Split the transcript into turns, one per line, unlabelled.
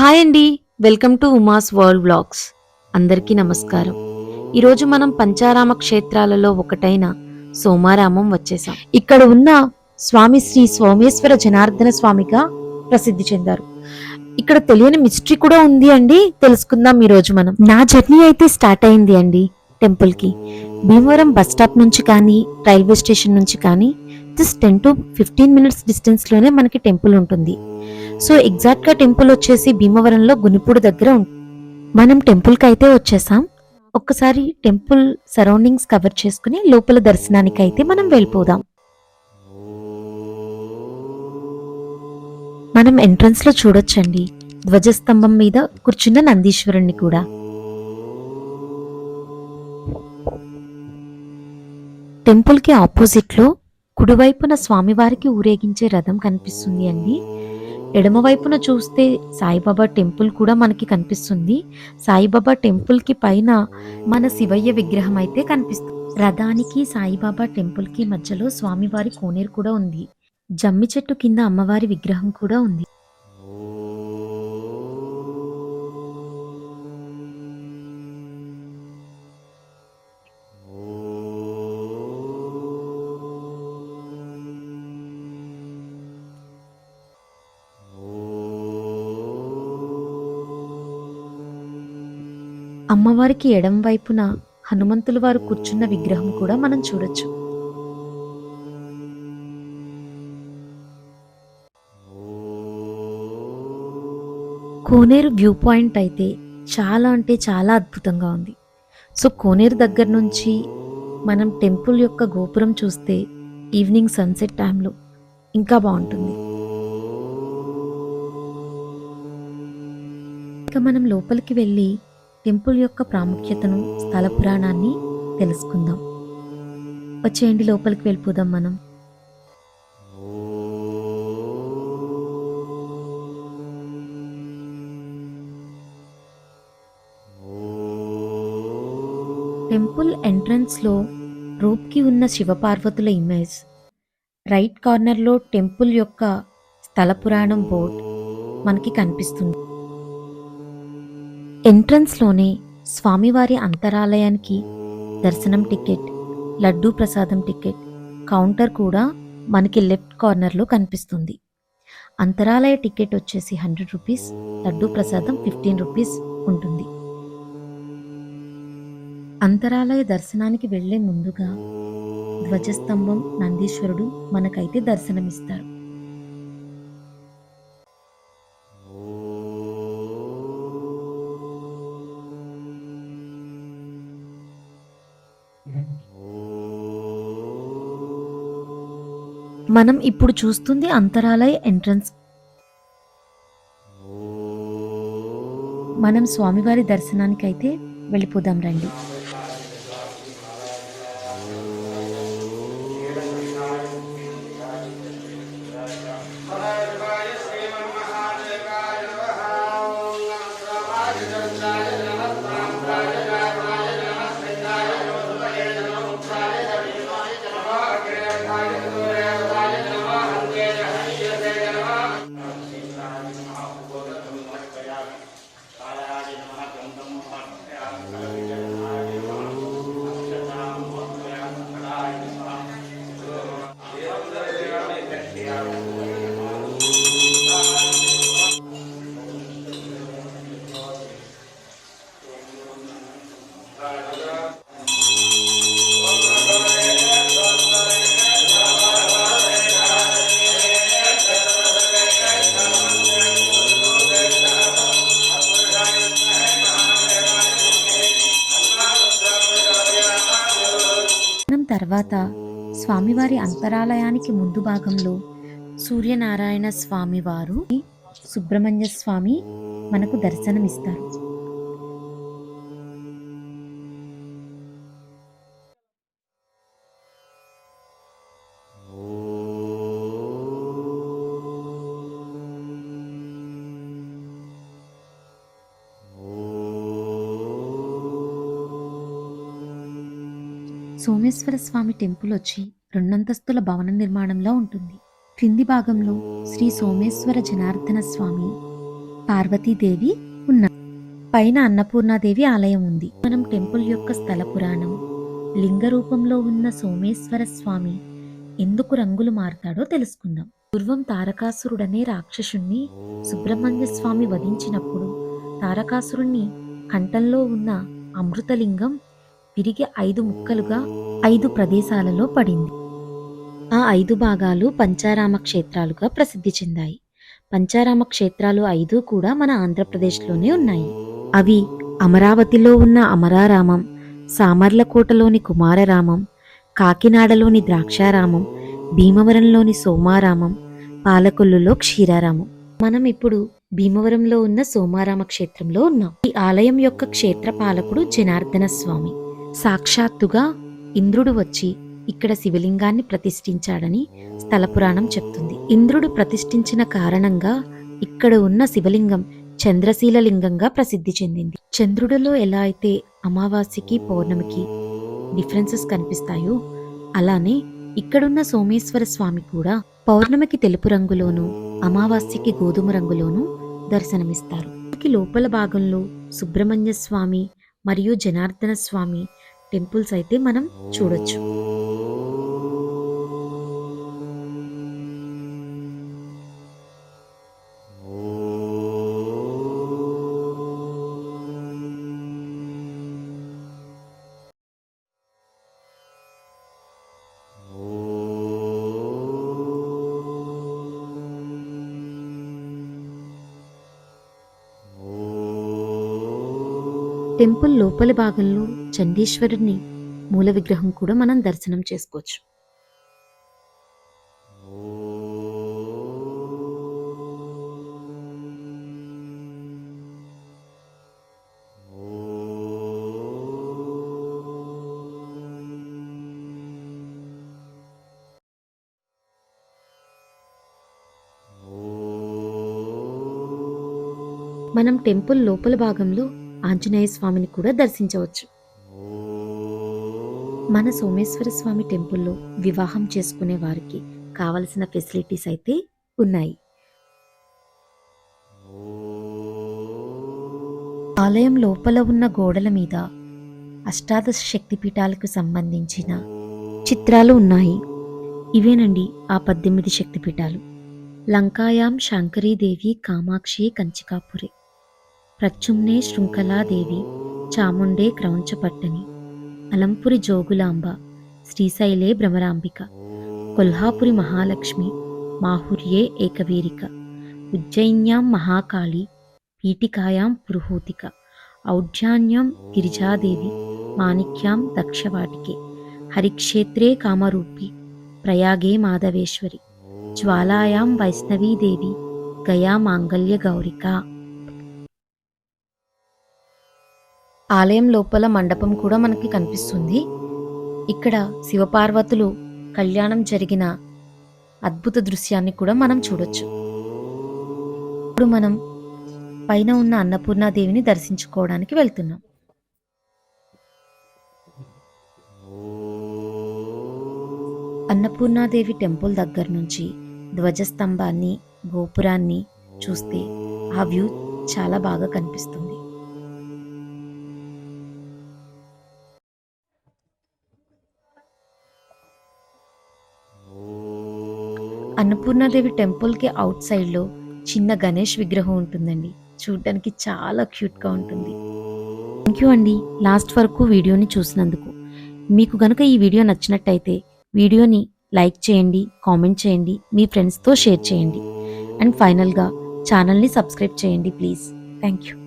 Hi అండి. Welcome to Uma's world blogs అందరికీ నమస్కారం. ఈరోజు మనం పంచారామ క్షేత్రాలలో ఒకటైన సోమారామం వచ్చేసాం. ఇక్కడ ఉన్న స్వామి శ్రీ సోమేశ్వర జనార్దన స్వామిగా ప్రసిద్ధి చెందారు. ఇక్కడ తెలియని మిస్టరీ కూడా ఉంది అండి. తెలుసుకుందాం ఈ రోజు మనం. నా జర్నీ అయితే స్టార్ట్ అయింది అండి టెంపుల్కి. భీమవరం బస్ స్టాప్ నుంచి కానీ రైల్వే స్టేషన్ నుంచి కానీ just ten to fifteen minutes డిస్టెన్స్లోనే మనకి టెంపుల్ ఉంటుంది. సో ఎగ్జాక్ట్గా టెంపుల్ వచ్చేసి భీమవరంలో గునిపూడి దగ్గర మనం టెంపుల్కి అయితే వచ్చేసాం. ఒక్కసారి టెంపుల్ సరౌండింగ్స్ కవర్ చేసుకుని లోపల దర్శనానికి అయితే మనం వెళ్ళిపోదాం. మనం ఎంట్రన్స్లో చూడొచ్చండి. ధ్వజస్తంభం మీద కూర్చున్న నందీశ్వరుణ్ణి కూడా. టెంపుల్కి ఆపోజిట్లో ఆపోజిట్లో కుడివైపున స్వామివారికి ఊరేగించే రథం కనిపిస్తుంది అండి. ఎడమవైపున చూస్తే సాయిబాబా టెంపుల్ కూడా మనకి కనిపిస్తుంది. సాయిబాబా టెంపుల్కి పైన మన శివయ్య విగ్రహం అయితే కనిపిస్తుంది. రథానికి సాయిబాబా టెంపుల్కి మధ్యలో స్వామివారి కోనేరు కూడా ఉంది. జమ్మి చెట్టు కింద అమ్మవారి విగ్రహం కూడా ఉంది. అమ్మవారికి ఎడం వైపున హనుమంతుల వారు కూర్చున్న విగ్రహం కూడా మనం చూడొచ్చు. కోనేరు వ్యూ పాయింట్ అయితే చాలా అంటే చాలా అద్భుతంగా ఉంది. సో కోనేరు దగ్గర నుంచి మనం టెంపుల్ యొక్క గోపురం చూస్తే ఈవినింగ్ సన్సెట్ టైంలో ఇంకా బాగుంటుంది. ఇక మనం లోపలికి వెళ్ళి టెంపుల్ యొక్క ప్రాముఖ్యతను స్థల పురాణాన్ని తెలుసుకుందాం. వచ్చేయండి లోపలికి వెళ్ళిపోదాం మనం. టెంపుల్ ఎంట్రన్స్లో లో రూప్కి ఉన్న శివపార్వతుల ఇమేజ్. రైట్ కార్నర్లో టెంపుల్ యొక్క స్థల పురాణం బోర్డ్ మనకి కనిపిస్తుంది. ఎంట్రన్స్లోనే స్వామివారి అంతరాలయానికి దర్శనం టికెట్ లడ్డూ ప్రసాదం టికెట్ కౌంటర్ కూడా మనకి లెఫ్ట్ కార్నర్లో కనిపిస్తుంది. అంతరాలయ టికెట్ వచ్చేసి హండ్రెడ్ రూపీస్ లడ్డూ ప్రసాదం ఫిఫ్టీన్ రూపీస్ ఉంటుంది. అంతరాలయ దర్శనానికి వెళ్ళే ముందుగా ధ్వజస్తంభం నందీశ్వరుడు మనకైతే దర్శనమిస్తారు. మనం ఇప్పుడు చూస్తుంది అంతరాలయ ఎంట్రన్స్ మనం స్వామివారి దర్శనానికి అయితే వెళ్ళిపోదాం రండి. తర్వాత స్వామివారి అంతరాలయానికి ముందు భాగంలో సూర్యనారాయణ స్వామి వారు సుబ్రహ్మణ్య స్వామి మనకు దర్శనమిస్తారు. సోమేశ్వర స్వామి టెంపుల్ వచ్చి రెండంతస్తుల భవన నిర్మాణంలో ఉంటుంది. క్రింది భాగంలో శ్రీ సోమేశ్వర జనార్దన స్వామి పార్వతీదేవి ఉన్నారు. పైన అన్నపూర్ణాదేవి ఆలయం ఉంది. మనం టెంపుల్ యొక్క స్థల పురాణం లింగ రూపంలో ఉన్న సోమేశ్వర స్వామి ఎందుకు రంగులు మారుతాడో తెలుసుకుందాం. పూర్వం తారకాసురుడనే రాక్షసుణ్ణి సుబ్రహ్మణ్య స్వామి వధించినప్పుడు తారకాసురుణ్ణి కంఠంలో ఉన్న అమృతలింగం విరిగి ఐదు ముక్కలుగా ఐదు ప్రదేశాలలో పడింది. ఆ ఐదు భాగాలు పంచారామ క్షేత్రాలుగా ప్రసిద్ధి చెందాయి. పంచారామ క్షేత్రాలు ఐదు కూడా మన ఆంధ్రప్రదేశ్లోనే ఉన్నాయి. అవి అమరావతిలో ఉన్న అమరారామం సామర్లకోటలోని కుమారరామం కాకినాడలోని ద్రాక్షారామం భీమవరంలోని సోమారామం పాలకొల్లులో క్షీరారామం. మనం ఇప్పుడు భీమవరంలో ఉన్న సోమారామ క్షేత్రంలో ఉన్నాం. ఈ ఆలయం యొక్క క్షేత్ర పాలకుడు జనార్దన స్వామి. సాక్షాత్తుగా ఇంద్రుడు వచ్చి ఇక్కడ శివలింగాన్ని ప్రతిష్ఠించాడని స్థల పురాణం చెప్తుంది. ఇంద్రుడు ప్రతిష్ఠించిన కారణంగా ఇక్కడ ఉన్న శివలింగం చంద్రశీల లింగంగా ప్రసిద్ధి చెందింది. చంద్రుడిలో ఎలా అయితే అమావాస్యకి పౌర్ణమికి డిఫరెన్సెస్ కనిపిస్తాయో అలానే ఇక్కడున్న సోమేశ్వర స్వామి కూడా పౌర్ణమికి తెలుపు రంగులోను అమావాస్యకి గోధుమ రంగులోను దర్శనమిస్తారు. లోపల భాగంలో సుబ్రహ్మణ్య స్వామి మరియు జనార్దన స్వామి టెంపుల్స్ అయితే మనం చూడొచ్చు. టెంపుల్ లోపలి భాగంలో చండీశ్వరుని మూల విగ్రహం కూడా మనం దర్శనం చేసుకోవచ్చు. మనం టెంపుల్ లోపల భాగంలో ఆంజనేయ స్వామిని కూడా దర్శించవచ్చు. మన సోమేశ్వర స్వామి టెంపుల్లో వివాహం చేసుకునే వారికి కావలసిన ఫెసిలిటీస్ అయితే ఉన్నాయి. ఆలయం లోపల ఉన్న గోడల మీద అష్టాదశ శక్తిపీఠాలకు సంబంధించిన చిత్రాలు ఉన్నాయి. ఇవేనండి ఆ పద్దెనిమిది శక్తిపీఠాలు. లంకాయాం శాంకరీదేవి కామాక్షి కంచికాపురే. ప్రచ్యుమ్నే శృంఖలాదేవి చాముండే క్రౌంచపట్టని అలంపురి జోగులాంబ శ్రీశైలే భ్రమరాంబిక కొల్హాపురి మహాలక్ష్మి మాహుర్యే ఏకవీరిక ఉజ్జయిన్యాం మహాకాళి పీఠికాయాం పురుహూతిక ఔఢ్యాన్యాం గిరిజాదేవి మాణిక్యాం దక్షవాటికే హరిక్షేత్రే కామరూపి ప్రయాగే మాధవేశ్వరి జ్వాలాయాం వైష్ణవీదేవి గయా మాంగల్య గౌరిక. ఆలయం లోపల మండపం కూడా మనకి కనిపిస్తుంది. ఇక్కడ శివపార్వతులు కళ్యాణం జరిగిన అద్భుత దృశ్యాన్ని కూడా మనం చూడొచ్చు. ఇప్పుడు మనం పైన ఉన్న అన్నపూర్ణాదేవిని దర్శించుకోవడానికి వెళ్తున్నాం. అన్నపూర్ణాదేవి టెంపుల్ దగ్గర నుంచి ధ్వజస్తంభాన్ని గోపురాన్ని చూస్తే ఆ వ్యూ చాలా బాగా కనిపిస్తుంది. అన్నపూర్ణాదేవి టెంపుల్కి అవుట్ సైడ్లో చిన్న గణేష్ విగ్రహం ఉంటుందండి. చూడడానికి చాలా క్యూట్గా ఉంటుంది. థ్యాంక్ యూ అండి లాస్ట్ వరకు వీడియోని చూసినందుకు. మీకు గనుక ఈ వీడియో నచ్చినట్టయితే వీడియోని లైక్ చేయండి కామెంట్ చేయండి మీ ఫ్రెండ్స్తో షేర్ చేయండి. అండ్ ఫైనల్గా ఛానల్ని సబ్స్క్రైబ్ చేయండి ప్లీజ్. Thank you.